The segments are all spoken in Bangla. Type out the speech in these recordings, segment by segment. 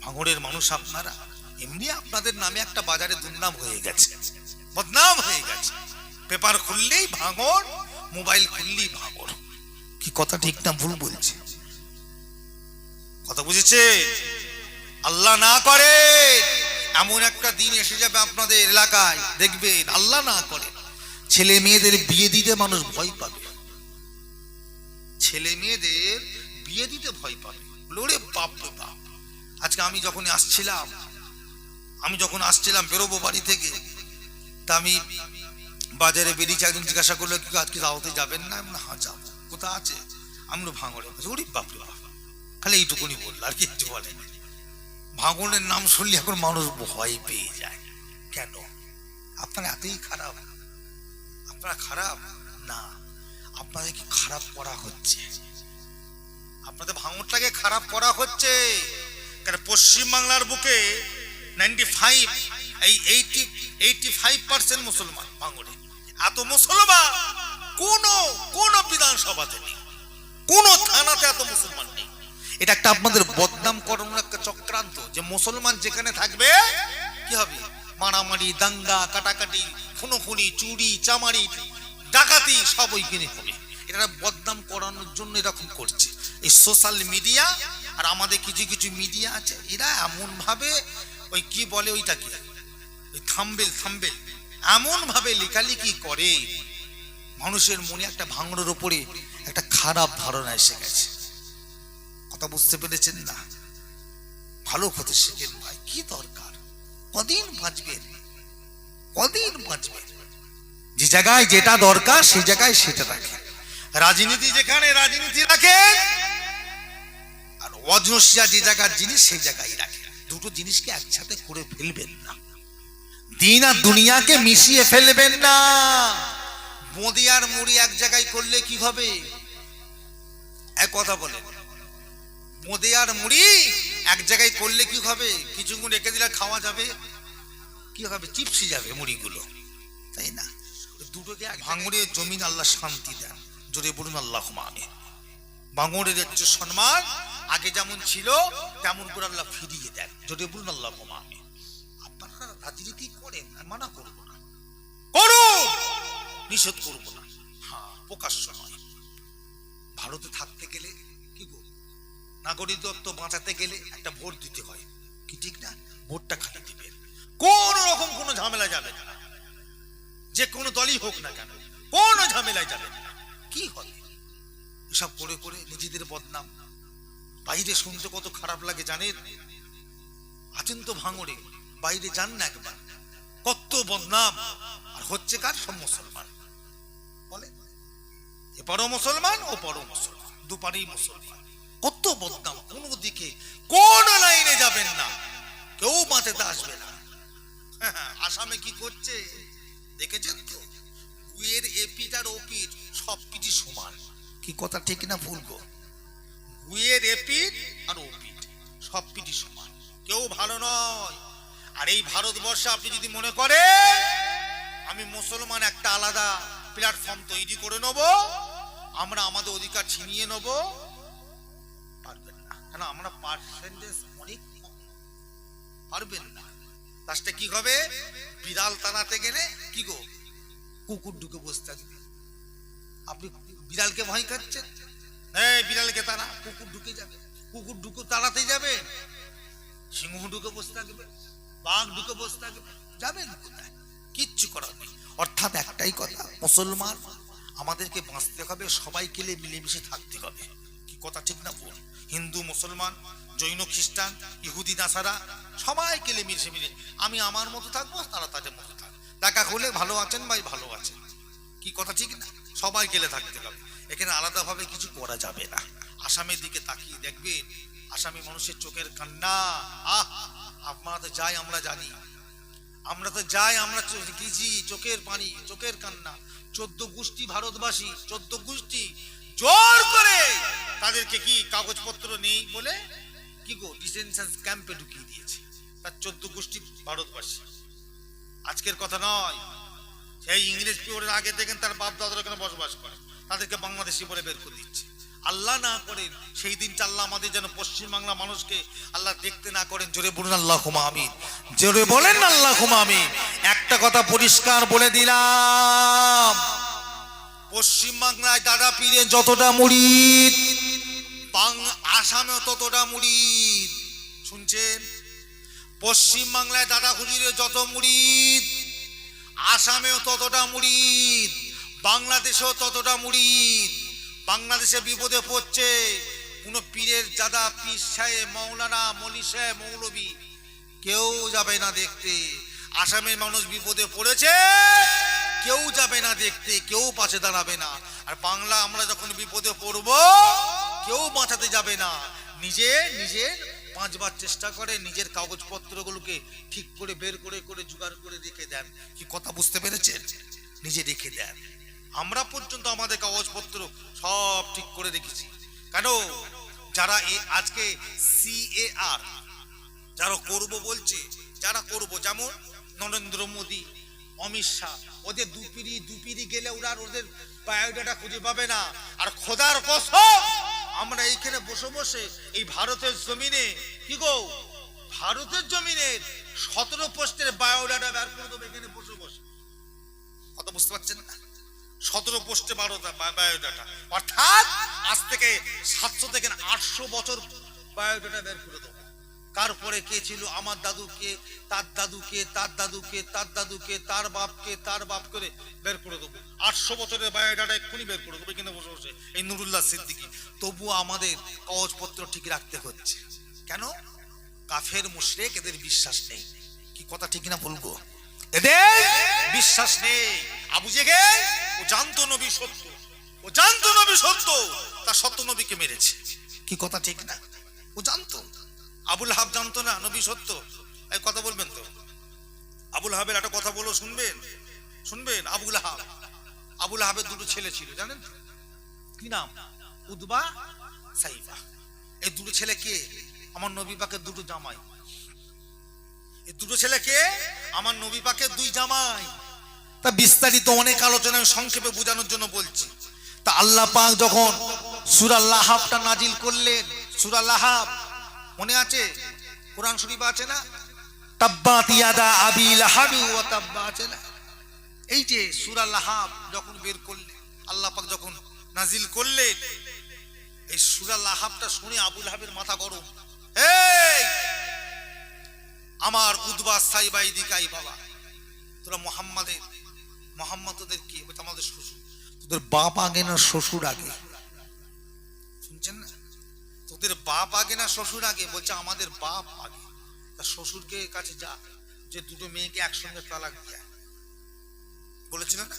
ভাঙড়ের মানুষ আপনারা? এমনি আপনাদের নামে একটা বাজারে দুর্নাম হয়ে গেছে। বদনাম হয়ে গেছে। পেপার খুললেই ভাঙর মোবাইল খুললেই ভাঙড়। কি কথা ঠিক না ভুল বলছে? কথা বুঝেছে? আল্লাহ না করে, এমন একটা দিন এসে যাবে আপনাদের এলাকায়। দেখবেন, আল্লাহ না করে। ছেলে মেয়েদের বিয়ে দিতে মানুষ ভয় পাবে। ছেলে মেয়েদের বিয়ে দিতে ভয় পাবে। লোরে বাপ বাপ। আজকে আমি যখন আসছিলাম আমি যখন আসছিলাম বেরোবো বাড়ি থেকে তা আমি বাজারে বেরিয়েছি একজন জিজ্ঞাসা করল কি আজকে দাওয়াতে যাবেন না? বললাম, হ্যাঁ যাব। কোথা আছে? আমি ভাঙড়ে। ওরে বাপ বাপ! খালি এইটুকুনি বলল আর কিছু বলে ভাঙনের নাম শুনলে এখন মানুষ ভয় পেয়ে যায়। কেন? আপনার এতই খারাপ। আপনারা খারাপ? না। আপনাদের কি খারাপ করা হচ্ছে? আপনাদের ভাঙড়টাকে খারাপ করা হচ্ছে? কারণ পশ্চিমবাংলার বুকে নাইনটি ফাইভ এই এইটি এইটি ফাইভ পার্সেন্ট মুসলমান ভাঙড়ে এত মুসলমান কোন কোন বিধানসভাতে নেই। কোন থানাতে এত মুসলমান নেই। এটা একটা আপনাদের বদনাম করানোর একটা চক্রান্ত যে মুসলমান যেখানে থাকবে, কি হবে? মারামারি, দাঙ্গা, কাটাকাটি, খুনোখুনি, চুরি, চামারি ডাকাতি সব ওইখানে হবে। এটা বদনাম করানোর জন্য এরকম করছে। এই সোশ্যাল মিডিয়া আর আমাদের কিছু কিছু মিডিয়া আছে, এরা এমন ভাবে ওই কি বলে ওইটা কি ওই থাম্বেল থাম্বেল। এমন ভাবে লেখালেখি করে, মানুষের মনে একটা ভাঙড়ের উপরে একটা খারাপ ধারণা এসে গেছে। কথা বুঝতে পেরেছেন না? ভালো হতে শেখেন ভাই, কি দরকার? কদিন বাঁচবেন? কদিন বাঁচবেন? যে জায়গায় যেটা দরকার, সেই জায়গায় সেটা রাখে। রাজনীতি যেখানে রাজনীতি রাখে, আর অজস্যা যে জায়গার জিনিস, সেই জায়গায় রাখে। দুটো জিনিসকে একসাথে করে ফেলবেন না। দিন আর দুনিয়াকে মিশিয়ে ফেলবেন না। মোদি আর মুড়ি এক জায়গায় করলে কি হবে? এক কথা বলেন। মোদে আর মুড়ি এক জায়গায় করলে কি হবে? কিছুক্ষণ রেখে দিলে খাওয়া যাবে। কি হবে? চিপসি যাবে মুড়িগুলো। তাই না? দুটোকে ভাঙড়ের জমিন আল্লাহ শান্তি দেন। জোরে বলুন আল্লাহ মানে। ভাঙড়ের যে সম্মান আগে যেমন ছিল তেমন করে আল্লাহ ফিরিয়ে দেন। জোরে বলুন আল্লাহ মানে। আপনারা রাজনীতি করেন? মানা করব না। করুন! নিষেধ করব না। হ্যাঁ প্রকাশ্য নয়। ভারতে থাকতে গেলে কি গো? নাগরিকত্ব বাঁচাতে গেলে একটা ভোট দিতে হয়। কি ঠিক না? ভোটটা খালি দিবেন কোন রকম কোনো ঝামেলা যাবে না। যে কোনো দলই হোক না কেন, কোন ঝামেলায় যাবে কি হবে এসব করে করে নিজেদের বদনাম। বাইরে শুনতে কত খারাপ লাগে জানেন? আছেন তো ভাঙড়ে, বাইরে যান না একবার। কত বদনাম। আর হচ্ছে কার? সব মুসলমান। বলে এপারও মুসলমান, ও পরও মুসলমান, দুপারেই মুসলমান। কত বদনাম, কোন দিকে, কোন লাইনে যাবেন না। কেউ বাঁচাতে আসবে না। আসামে কি করছে? দেখেছেন তো গুয়ের এপিট আর ওপিট সব কিছু সমান। কি কথা ঠিক না ভুল গো? গুয়ের এপিট আর ওপিট সব কিছু সমান। কেউ ভালো নয়। আর এই ভারতবর্ষে আপনি যদি মনে করেন, আমি মুসলমান একটা আলাদা প্ল্যাটফর্ম তৈরি করে নেব, আমরা আমাদের অধিকার ছিনিয়ে নেব, পারবেন না। কেন, আমরা পার্সেন্টেজ অনেক পারবেন না। লাস্টে কি হবে? বিড়াল তাড়াতে গেলে কি গো? কুকুর ঢুকে বসে থাকবে। আপনি বিড়ালকে ভয় খাচ্ছেন? হ্যাঁ বিড়ালকে তারা কুকুর ঢুকে যাবে। কুকুর ঢুকে তাড়াতে যাবে। সিংহ ঢুকে বসে থাকবে। বাঘ ঢুকে বসে থাকবে। যাবেন কোথায়? কিচ্ছু করার নেই। অর্থাৎ একটাই কথা, মুসলমান, আমাদেরকে বাঁচতে হবে, সবাইকে মিলেমিশে থাকতে হবে। কি কথা ঠিক না বল হিন্দু, মুসলমান, জৈন, খ্রিস্টান, ইহুদি, নাসারা, সবাইকে মিশে মিলে আমি আমার মতো থাকব, তারা তাদের মতো দেখা হলে ভালো আছেন ভাই ভালো আছেন? কি কথা ঠিক না? সবাই গেলে থাকতে হবে। এখানে আলাদাভাবে কিছু করা যাবে না। আসামের দিকে তাকিয়ে দেখবেন, আসামি মানুষের চোখের কান্না, আহ, আপনারা তো যাই, আমরা জানি। আমরা তো যাই, আমরা গেছি চোখের পানি, চোখের কান্না। চোদ্দ গোষ্ঠী ভারতবাসী, চোদ্দ গোষ্ঠী জোর করে তাদেরকে কি কাগজপত্র নেই বলে? কি গো, ডিটেনশন ক্যাম্পে ঢুকিয়ে দিয়েছে। তার চোদ্দ গোষ্ঠী ভারতবাসী। আজকের কথা নয়। সেই ইংরেজ পিওরের আগে দেখেন তার বাপ দাদারা এখানে বসবাস করে। তাদেরকে বাংলাদেশি বলে বের করে দিচ্ছে। আল্লাহ না করেন সেই দিনটা আল্লাহ আমাদের যেন পশ্চিমবাংলা মানুষকে আল্লাহ দেখতে না করেন। জোরে বলুন আল্লাহ হুমা আমিন। জোরে বলেন আল্লাহ হুমা আমিন। একটা কথা পরিষ্কার বলে দিলাম। পশ্চিমবাংলায় দাদা পীরে যতটা মুড়িদ, বাং আসামেও ততটা মুড়িদ। শুনছেন? পশ্চিমবাংলায় দাদা হুজুরের যত মুড়িদ আসামেও ততটা মুড়িদ বাংলাদেশেও ততটা মুড়িদ বাংলাদেশে বিপদে পড়ছে কোন পীরের দাদা, পীর সাহেব মৌলানা মলি সাহেব, মৌলবী, কেউ যাবে না দেখতে। আসামের মানুষ বিপদে পড়েছে, কেউ যাবে না দেখতে, কেউ পাশে দাঁড়াবে না। আর বাংলা আমরা যখন বিপদে পড়ব, কেউ বাঁচাতে যাবে না। নিজে, নিজের পাঁচবার চেষ্টা করে নিজের কাগজপত্রগুলোকে ঠিক করে বের করে করে জোগাড় করে রেখে দেন। কি কথা বুঝতে পেরেছেন? নিজে রেখে দেন। আমরা পর্যন্ত আমাদের কাগজপত্র সব ঠিক করে রেখেছি। কেন? যারা আজকে সিএআর যারা করব বলছে, যারা করব, যেমন নরেন্দ্র মোদী, অমিত শাহ, ওদের দুপিরি দুপিরি গেলে ওরা ওদের বায়োডাটা খুঁজে পাবে না। আর খোদার কসম আমরা এইখানে বসে বসে এই ভারতের জমিনে, কি গো? ভারতের জমিনের সতেরো পোস্টের বায়োডাটা বের করে দেবো এখানে বসে বসে। কথা বুঝতে পারছেন না? সতেরো পোস্টে বারো বায়োডাটা। অর্থাৎ আজ থেকে সাতশো থেকে আটশো বছর বায়োডাটা বের করে দেবো। কার পরে কে ছিল? আমার দাদুকে তার দাদুকে তার দাদুকে তার দাদুকে তার বাপকে তার বাপ করে বের করে দেবো। আটশো বছরের বায়োডাটা এক্ষুনি বের করে দেবো এখানে বসে বসে। এই নুরুল্লাহ সিদ্দিকি তবুও আমাদের কাগজপত্র ঠিক রাখতে হচ্ছে। কেন? কাফের, মুশরেক, এদের বিশ্বাস নেই। কি কথা ঠিক না বলব? এদের বিশ্বাস নেই। আবু জেগে ও জানতো নবী সত্য। ও জানতো নবী সত্য তার সত্য নবীকে মেরেছে। কি কথা ঠিক না? ও জানতো। আবুল হাব জানতো না নবী সত্য? এই কথা বলবেন তো। আবুল হাবের একটা কথা বলো, শুনবেন? শুনবেন? আবুল হাব। আবুল হাবের দুটো ছেলে ছিল, জানেন? তো? কি নাম? উদবা সাইবা। এই দুটো ছেলে কে? আমার নবী পাকের দুটো জামাই। এই দুটো ছেলে কে? আমার নবী পাকের দুই জামাই। তা বিস্তারিত অনেক আলোচনা সংক্ষেপে বোঝানোর জন্য বলছি। তা আল্লাহ পাক যখন সুরা লাহাবটা নাজিল করলেন, সুরা লাহাব, মনে আছে? কোরআন শরীফ আছে না? তাব্বাত ইয়াদা আবি লাহাবি ওয়া তাব্বা আছে না? এই যে সুরা লাহাব যখন বের করলেন, আল্লাহ পাক যখন নাজিল করলেন এই সুরা লাহাবটা শুনে আবুল হাবের মাথা গরম। আমার উদ্বা সাইবাই দিকাই বাবা। তোরা মোহাম্মদের মোহাম্মদ তোদের কি আমাদের শ্বশুর। তোদের বাপ আগে না শ্বশুর আগে? শুনছেন না? তোদের বাপ আগে না শ্বশুর আগে? বলছে আমাদের বাপ আগে। তা শ্বশুরকে কাছে যা, যে দুটো মেয়েকে একসঙ্গে তালাক দিয়া বলেছিল না?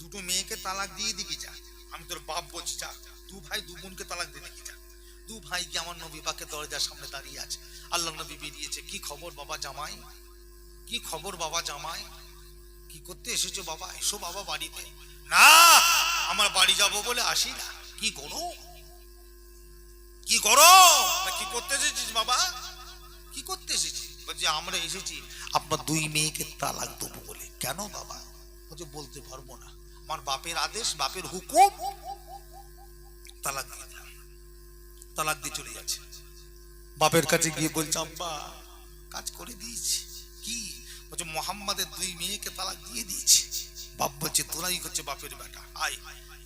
দুটো মেয়েকে তালাক দিয়ে দিকে যা। আমি তোর বাপ বলছি, যা। দু ভাই দু বোনকে তালাক দিবি যা দু ভাই কি আমার নবী পাকে দরজার সামনে দাঁড়িয়ে আছে? আল্লাহ নবী বেরিয়েছে। কি খবর বাবা জামাই? কি খবর বাবা জামাই? কি করতে এসেছ বাবা? এসো বাবা বাড়িতে। না, আমার বাড়ি যাব বলে আসি না। কি গরম কি গরম কি করতে এসেছিস বাবা? কি করতে এসেছিস? বলছি, আমরা এসেছি। আপনার দুই মেয়েকে তালাক দেবো বলে। কেন বাবা? বলতে পারব না। আমার বাপের আদেশ, বাপের হুকুম। তালাক তালাক দিয়ে চলে যাচ্ছে। বাপের কাছে গিয়ে বলছে, আব্বা, কাজ করে দিয়েছি। কি? বলছে, মোহাম্মদের দুই মেয়েকে তালাক দিয়ে দিয়েছি। বাপ বলছে, তোরাই হচ্ছে বাপের বেটা। আয়,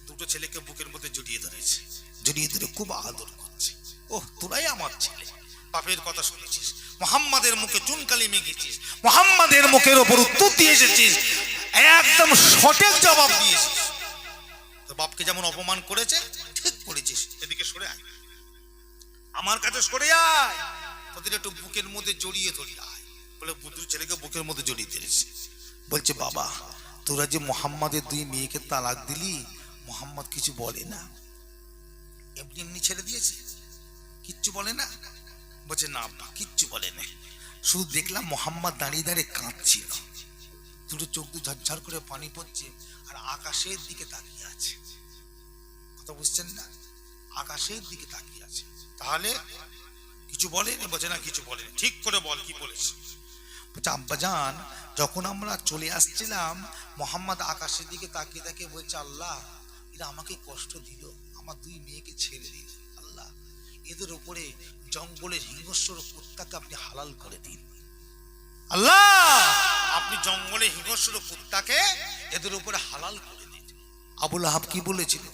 দুটো ছেলেকে বুকের মধ্যে জড়িয়ে ধরেছে। জড়িয়ে ধরে খুব আদর করছে। ওহ, তোরাই আমার ছেলে। বাপের কথা শুনেছিস? মোহাম্মদের মুখে চুনকালি মেঘেছিস মোহাম্মদের মুখের ওপর উত্তর দিয়ে এসেছিস। একদম সঠিক জবাব দিয়েছিস। তো বাপকে যেমন অপমান করেছে, ঠিক করেছিস এদিকে সরে আয়। আমার কাছে সরে আয়। তোদের একটু বুকের মধ্যে জড়িয়ে ধরি। আয়। বলে বুদ্ধুর ছেলেকে বুকের মধ্যে জড়িয়ে ধরেছে। বলছে, বাবা, তোরা যে মোহাম্মদের দুই মেয়েকে তালাক দিলি, মোহাম্মদ কিছু বলে না। এমনি এমনি ছেড়ে দিয়েছে। কিচ্ছু বলে না? বলছে, না, আব্বা, কিচ্ছু বলে না। শুধু দেখলাম মোহাম্মদ দাঁড়িয়ে দাঁড়িয়ে কাঁদছিল। দুটো চোখ দু ঝরঝর করে পানি পড়ছে আর আকাশের দিকে তাকিয়ে আছে। কথা বুঝছেন না? আকাশের দিকে তাকিয়ে আছে। তাহলে কিছু বলেনি বলছে, না, কিছু বলেনি ঠিক করে বল, কি বলেছে? আব্বাজান যখন আমরা চলে আসছিলাম, মোহাম্মদ আকাশের দিকে তাকিয়ে তাকিয়ে বলছে, আল্লাহ, এরা আমাকে কষ্ট দিল। আমার দুই মেয়েকে ছেড়ে দিন আল্লাহ, এদের উপরে জঙ্গলের হিংস্র কুত্তাকে আপনি হালাল করে দিন। আল্লাহ, আপনি জঙ্গলে হিংস্র কুত্তাকে এদের উপরে হালাল করে দিন। আবুল আহাব কি বলেছিল?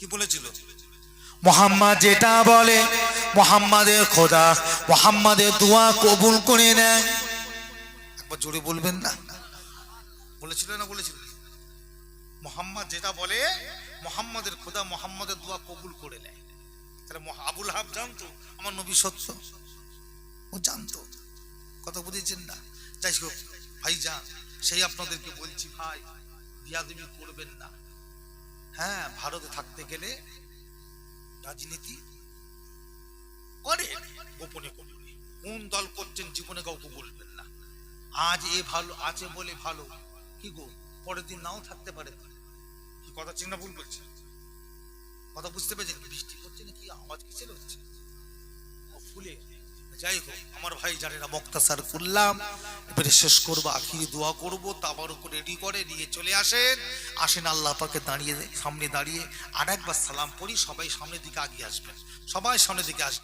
কি বলেছিল? মোহাম্মদ যেটা বলে, মোহাম্মদের খোদা, মোহাম্মদের দোয়া কবুল করে নেয়। একবার জোরে বলবেন না। বলেছিল না বলেছিল? মোহাম্মদ যেটা বলে, মোহাম্মদের খোদা, মোহাম্মদের দোয়া কবুল করে নেয়। তাহলে আবুল হাব জানতো, আমার নবী সত্য? ও জানতো। কথা বুঝেছেন না? যাই হোক ভাই যান সেই আপনাদেরকে বলছি, ভাই, বিয়াদবি করবেন না। হ্যাঁ ভারতে থাকতে গেলে রাজনীতি করে গোপনে গোপনে কোন দল করছেন জীবনে কাউকে বলবেন না। আজ এ ভালো আছে বলে ভালো। কি গো, পরের দিন নাও থাকতে পারে। কি কথা চিন্তা ভুল করছে কথা বুঝতে পেরেছেন? বৃষ্টি হচ্ছে না কি আওয়াজ কিসের হচ্ছে? ফুলে যাই হোক, আমার ভাই না মক্তাসার করলাম। এবারে শেষ করব আখিরি দোয়া করব তাবার উপর রেডি করে নিয়ে চলে আসেন। আসেন আল্লাহ পাকে দাঁড়িয়ে, সামনে দাঁড়িয়ে, আর একবার সালাম পড়ি, সবাই সামনের দিকে আগিয়ে আসবেন। সবাই সামনের দিকে আসবেন।